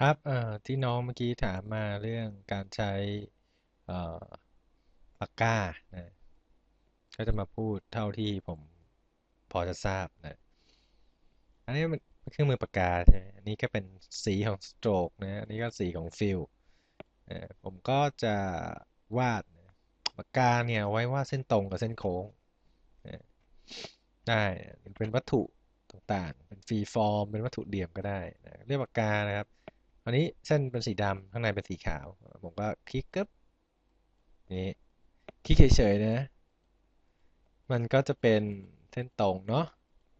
ครับ เอ่อ ที่น้องเมื่อกี้ถามมาเรื่องการใช้ เอ่อ ปากกา นะ ก็จะมาพูดเท่าที่ผมพอจะทราบนะ อันนี้มันเครื่องมือปากกาใช่ไหมอันนี้ก็เป็นสีของสโตรกนะ อันนี้ก็สีของฟิลผมก็จะวาดปากกาเนี่ยไว้วาดเส้นตรงกับเส้นโค้ง ได้มันเป็นวัตถุต่างๆ เป็นฟรีฟอร์ม เป็นวัตถุเดี่ยมก็ได้นะเรียกปากกานะครับ อันนี้เส้นเป็นสีดำข้างในเป็นสีขาว ผมก็คลิกกึ๊บนี่คลิกเฉยๆนะ มันก็จะเป็นเส้นตรงเนาะ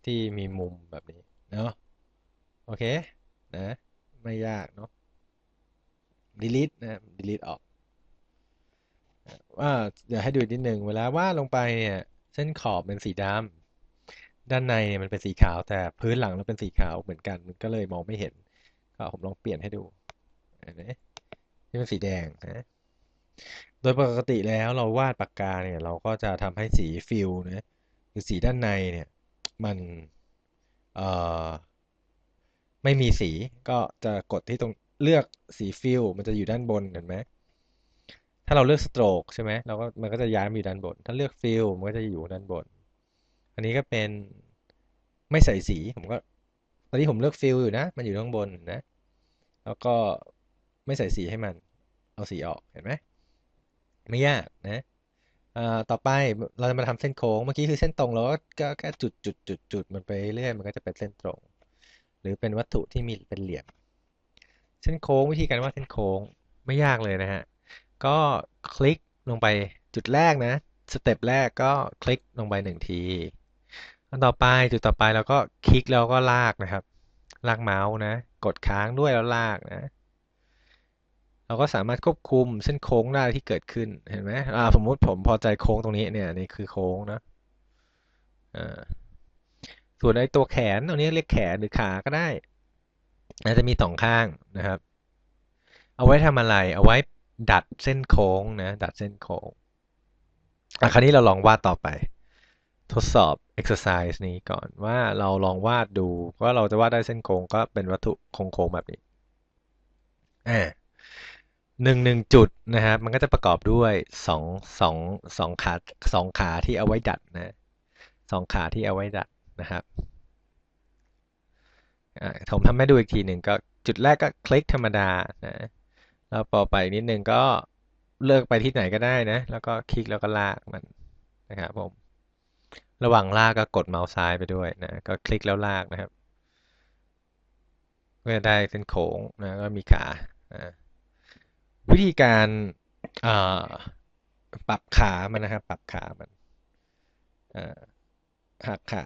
ที่มีมุมแบบนี้เนาะโอเคนะไม่ยากเนาะ delete นะ delete ออกว่าเดี๋ยวให้ดูนิดหนึ่งเวลาวาดลงไปเนี่ย เส้นขอบเป็นสีดำด้านในเนี่ยมันเป็นสีขาวแต่พื้นหลังเราเป็นสีขาวเหมือนกันมันก็เลยมองไม่เห็น ผมลองเปลี่ยนให้ดูนี่เป็นสีแดงนะโดยปกติแล้วเราวาดปากกาเนี่ย เราก็จะทำให้สีฟิลนะคือสีด้านในเนี่ย มันเอ่อไม่มีสีก็จะกดที่ตรงเลือกสีฟิลมันจะอยู่ด้านบนเห็นไหมถ้าเราเลือกสโตรกใช่ไหมเราก็มันก็จะย้ายมาอยู่ด้านบน ถ้าเลือกฟิลมันก็จะอยู่ด้านบน อันนี้ก็เป็นไม่ใส่สีผมก็ ตอนนี้ผมเลือกฟิลอยู่นะ มันอยู่ข้างบนนะ แล้วก็ไม่ใส่สีให้มัน เอาสีออกเห็นไหมไม่ยากนะต่อไปเราจะมาทำเส้นโค้ง เมื่อกี้คือเส้นตรงเราก็แค่จุดจุดจุดจุดมันไปเรื่อยมันก็จะเป็นเส้นตรง หรือเป็นวัตถุที่มีเป็นเหลี่ยม เส้นโค้งวิธีการวาดเส้นโค้งไม่ยากเลยนะฮะ ก็คลิกลงไปจุดแรกนะ สเต็ปแรกก็คลิกลงไปหนึ่งที อันต่อไปจุดต่อไปเราก็คลิกแล้วก็ลากนะครับ ลากเมาส์นะ กดค้างด้วยแล้วลากนะ เราก็สามารถควบคุมเส้นโค้งได้ที่เกิดขึ้นเห็นไหมอ่าสมมติผมพอใจโค้งตรงนี้เนี่ยนี่คือโค้งนะอ่าส่วนไอ้ตัวแขนตรงนี้เรียกแขนหรือขาก็ได้อาจจะมีสองข้างนะครับ เอาไว้ทำอะไร เอาไว้ดัดเส้นโค้งนะ ดัดเส้นโค้งอะคราวนี้เราลองวาดต่อไป ทดสอบ exercise นี้ก่อนว่าเราลองวาดดูว่าเราจะวาดได้เส้นโค้งก็เป็นวัตถุโค้งๆแบบนี้อ่าหนึ่งหนึ่งจุดนะครับมันก็จะประกอบด้วยสองสองสองขาสองขาที่เอาไว้ดัดนะสองขาที่เอาไว้ดัดนะครับผมทำให้ดูอีกทีหนึ่งก็จุดแรกก็คลิกธรรมดานะแล้วต่อไปนิดนึงก็เลือกไปที่ไหนก็ได้นะ แล้วก็คลิกแล้วก็ลากมันนะครับผม ระหว่างลากก็กดเมาส์ซ้ายไปด้วยนะก็คลิกแล้วลากนะครับก็จะได้เส้นโค้งนะก็มีขาวิธีการปรับขามันนะครับ ปรับขามันหักขา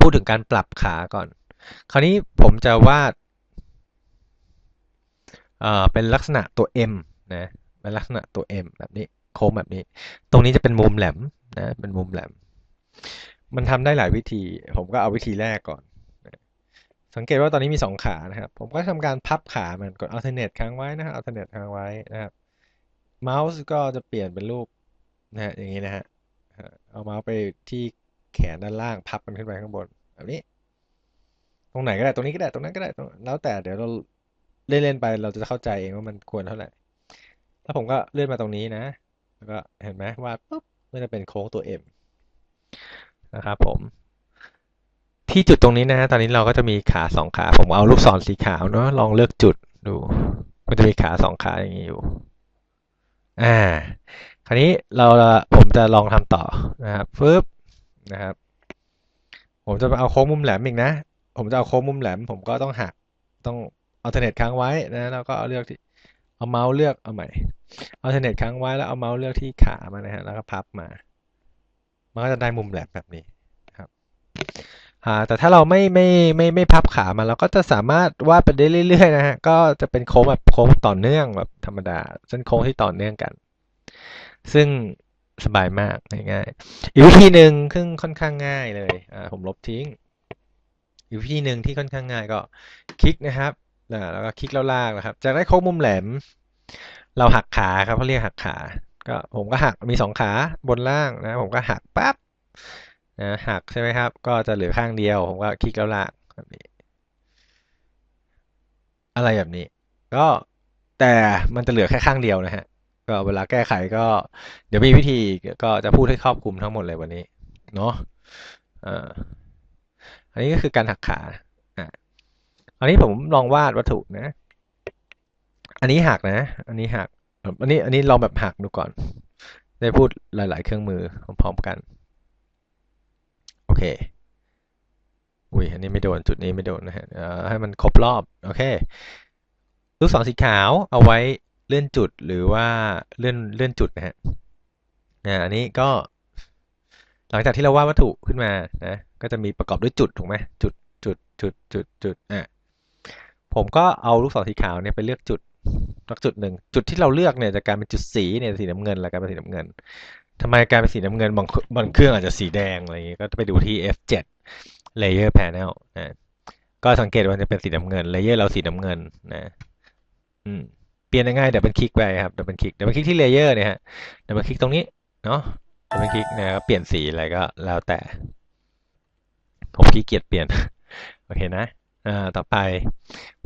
พูดถึงการปรับขาก่อน คราวนี้ผมจะวาดเป็นลักษณะตัว M นะเป็นลักษณะตัว M แบบนี้โค้งแบบนี้ ตรงนี้จะเป็นมุมแหลม นะเป็นมุมแหลม มันทำได้หลายวิธี ผมก็เอาวิธีแรกก่อน สังเกตว่าตอนนี้มีสองขานะครับ ผมก็ทำการพับขามันกด alternate ค้างไว้นะครับ alternate ค้างไว้นะครับ เมาส์ก็จะเปลี่ยนเป็นรูปนะฮะอย่างนี้นะฮะ เอาเมาส์ไปที่แขนด้านล่างพับมันขึ้นไปข้างบนแบบนี้ ตรงไหนก็ได้ ตรงนี้ก็ได้ ตรงนั้นก็ได้ แล้วแต่เดี๋ยวเราเล่นๆไปเราจะเข้าใจเองว่ามันควรเท่าไหร่ถ้าผมก็เลื่อนมาตรงนี้นะ แล้วก็เห็นไหมว่าปุ๊บ ก็จะเป็นโค้งตัว M นะครับผม ที่จุดตรงนี้นะฮะตอนนี้เราก็จะมีขาสองขา ผมเอาลูกศรสีขาวเนาะลองเลือกจุดดูมันจะมีขาสองขาอย่างนี้อยู่ อ่า คราวนี้เราผมจะลองทำต่อนะครับฟึบนะครับ ผมจะเอาโค้งมุมแหลมอีกนะ ผมจะเอาโค้งมุมแหลม ผมก็ต้องหักต้องอัลเทอร์เนทค้างไว้นะแล้วก็เอาเลือกที่ เอาเมาส์เลือกเอาใหม่เอาเทเน็ตค้างไว้แล้วเอาเมาส์เลือกที่ขามานะฮะแล้วก็พับมา มันก็จะได้มุมแหลมแบบนี้ครับแต่ถ้าเราไม่ไม่ไม่ไม่พับขามาเราก็จะสามารถวาดไปได้เรื่อยๆนะฮะก็จะเป็นโค้งแบบโค้งต่อเนื่องแบบธรรมดาเส้นโค้งที่ต่อเนื่องกัน ซึ่งสบายมากง่ายๆอีกวิธีหนึ่งซึ่งค่อนข้างง่ายเลยอ่าผมลบทิ้งอีกวิธีหนึ่งที่ค่อนข้างง่ายก็คลิกนะครับ แล้วก็คลิกแล้วลากนะครับจะได้โค้งมุมแหลม เราหักขาครับเขาเรียกหักขา ก็ผมก็หักมีสองขาบนล่างนะ ผมก็หักปั๊บนะหักใช่ไหมครับ ก็จะเหลือข้างเดียว ผมก็คลิกแล้วลากแบบนี้ อะไรแบบนี้ ก็แต่มันจะเหลือแค่ข้างเดียวนะฮะ ก็เวลาแก้ไขก็ เดี๋ยวมีวิธีก็จะพูดให้ครอบคลุมทั้งหมดเลยวันนี้ เนาะอ่าอันนี้ก็คือการหักขา อันนี้ผมลองวาดวัตถุนะ อันนี้หักนะ อันนี้หัก อันนี้อันนี้ลองแบบหักดูก่อน ได้พูดหลาย ๆ เครื่องมือพร้อมๆกัน โอเค อุ้ยอันนี้ไม่โดนจุดนี้ไม่โดนนะฮะให้มันครบรอบ โอเค ลูกศรสีขาวเอาไว้เลื่อนจุดหรือว่าเลื่อนเลื่อนจุดนะฮะนะอันนี้ก็หลังจากที่เราวาดวัตถุขึ้นมานะก็จะมีประกอบด้วยจุดถูกไหมจุดจุดจุดจุดจุดอะ ผมก็เอาลูกศรสีขาวเนี่ยไปเลือกจุดสักจุดหนึ่งจุดที่เราเลือกเนี่ยจะกลายเป็นจุดสีเนี่ยสีน้ำเงินแล้วกลายเป็นสีน้ำเงินทำไมกลายเป็นสีน้ำเงินบางบางเครื่องอาจจะสีแดงอะไรอย่างงี้ก็ไปดูที่ F7 Layer Panel นะก็สังเกตว่าจะเป็นสีน้ำเงิน Layer เราสีน้ำเงินนะอืมเปลี่ยนง่ายๆเดี๋ยวเป็นคลิกไปครับเดี๋ยวเป็นคลิกเดี๋ยวเป็นคลิกที่ Layer เนี่ยฮะเดี๋ยวเป็นคลิกตรงนี้เนาะเดี๋ยวเป็นคลิกนะก็เปลี่ยนสีอะไรก็แล้วแต่ผมขี้เกียจเปลี่ยนโอเคนะ อ่าต่อไป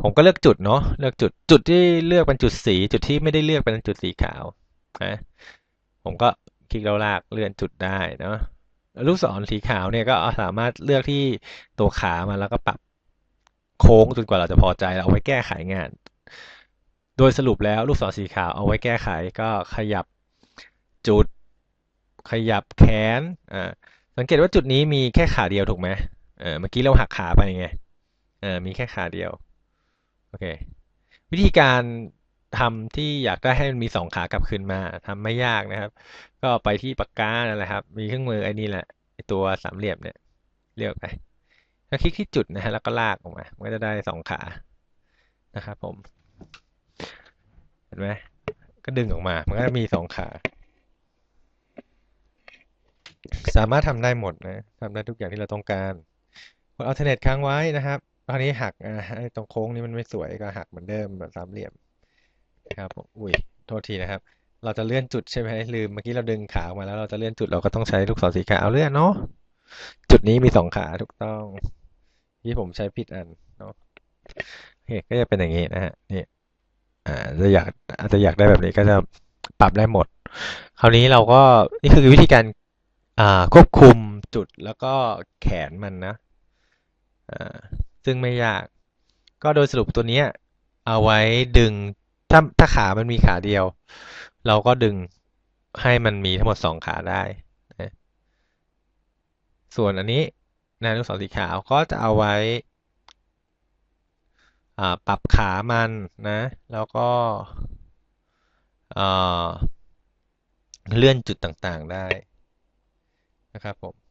ผมก็เลือกจุดเนาะเลือกจุดจุดที่เลือกเป็นจุดสี จุดที่ไม่ได้เลือกเป็นจุดสีขาวนะผมก็คลิกแล้วลากเลื่อนจุดได้เนาะลูกศรสีขาวเนี่ยก็สามารถเลือกที่ตัวขามาแล้วก็ปรับโค้งจนกว่าเราจะพอใจเอาไว้แก้ไขงาน โดยสรุปแล้วลูกศรสีขาวเอาไว้แก้ไขก็ขยับจุดขยับแขนอ่าสังเกตว่าจุดนี้มีแค่ขาเดียวถูกไหมเออเมื่อกี้เราหักขาไปไง เออมีแค่ขาเดียว โอเค วิธีการทำที่อยากได้ให้มันมีสองขากลับคืนมาทำไม่ยากนะครับ ก็ไปที่ปากกานั่นแหละครับ มีเครื่องมือไอ้นี่แหละไอ้ตัวสามเหลี่ยมเนี่ยเลือกไปก็คลิกที่จุดนะฮะแล้วก็ลากออกมามันก็จะได้สองขานะครับผม เห็นไหมก็ดึงออกมา มันก็จะมีสองขา สามารถทำได้หมดนะทำได้ทุกอย่างที่เราต้องการกดอัลเทอร์เนทค้างไว้นะครับ ตอนนี้หักอ่าตรงโค้งนี้มันไม่สวยก็หักเหมือนเดิมแบบสามเหลี่ยมนะครับอุ้ยโทษทีนะครับ เราจะเลื่อนจุดใช่ไหมลืมเมื่อกี้เราดึงขาออกมาแล้วเราจะเลื่อนจุดเราก็ต้องใช้ลูกศรสีขาวเลื่อนเนาะจุดนี้มีสองขาถูกต้อง ที่ผมใช้ผิดอันเนาะโอเคก็จะเป็นอย่างนี้นะฮะนี่อ่าจะอยากอาจจะอยากได้แบบนี้ก็จะปรับได้หมด คราวนี้เราก็นี่คือวิธีการอ่าควบคุมจุดแล้วก็แขนมันนะอ่า ซึ่งไม่ยาก ก็โดยสรุปตัวนี้เอาไว้ดึงถ้าถ้าขามันมีขาเดียว เราก็ดึงให้มันมีทั้งหมดสองขาได้นะส่วนอันนี้นะลูกศรสีขาวก็จะเอาไว้ปรับขามันนะ แล้วก็เลื่อนจุดต่างๆได้นะครับผม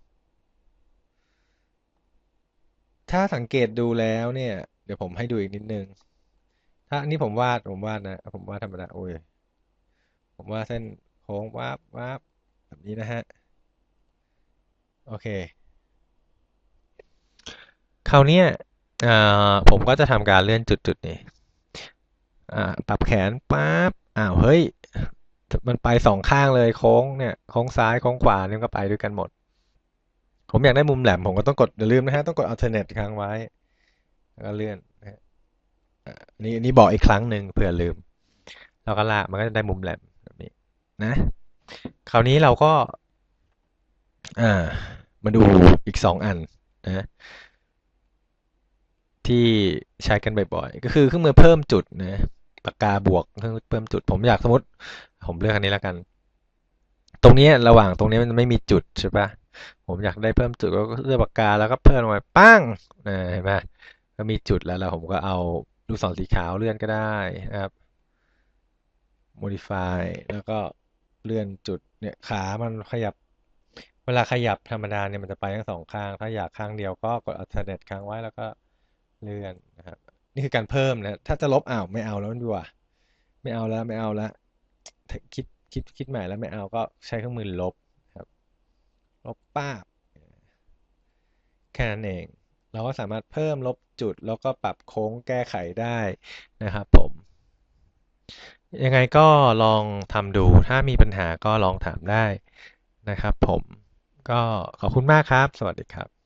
ถ้าสังเกตดูแล้วเนี่ย เดี๋ยวผมให้ดูอีกนิดนึง ถ้าอันนี้ผมวาดผมวาดนะ ผมวาดธรรมดาโอ้ย ผมวาดเส้นโค้งวาบวาบแบบนี้นะฮะ โอเค คราวนี้ผมก็จะทำการเลื่อนจุดจุดนี้ปรับแขนปั๊บอ้าวเฮ้ย มันไปสองข้างเลยโค้งเนี่ยโค้งซ้ายโค้งขวาเนี่ยก็ไปด้วยกันหมด ผมอยากได้มุมแหลม ผมก็ต้องกดอย่าลืมนะฮะ ต้องกด alternate ค้างไว้ แล้วก็เลื่อนนะฮะนี่นี่บอกอีกครั้งหนึ่งเผื่อลืม แล้วก็ลากมันก็จะได้มุมแหลมแบบนี้นะ คราวนี้เราก็ อ่า มาดูอีกสองอันนะที่ใช้กันบ่อยๆ ก็คือเครื่องมือเพิ่มจุดนะปากกาบวกเครื่องเพิ่มจุด ผมอยากสมมติ ผมเลือกอันนี้แล้วกัน ตรงนี้ระหว่างตรงนี้มันไม่มีจุดใช่ปะ ผมอยากได้เพิ่มจุดก็เลือกปากกาแล้วก็เพิ่มลงไปปั้งนะเห็นไหมก็มีจุดแล้วแล้วผมก็เอาลูกศรสีขาวเลื่อนก็ได้นะครับ modify แล้วก็เลื่อนจุดเนี่ยขามันขยับ เวลาขยับธรรมดาเนี่ยมันจะไปทั้งสองข้าง ถ้าอยากข้างเดียวก็กด alternate ค้างไว้แล้วก็เลื่อนนะครับนี่คือการเพิ่มนะ ถ้าจะลบอ้าวไม่เอาแล้วดีกว่า ไม่เอาแล้วไม่เอาแล้วคิดคิดคิดใหม่แล้วไม่เอาก็ใช้เครื่องมือลบ ลบป้าบแค่นั้นเอง เราก็สามารถเพิ่มลบจุดแล้วก็ปรับโค้งแก้ไขได้นะครับผม ยังไงก็ลองทำดูถ้ามีปัญหาก็ลองถามได้นะครับผมก็ขอบคุณมากครับ สวัสดีครับ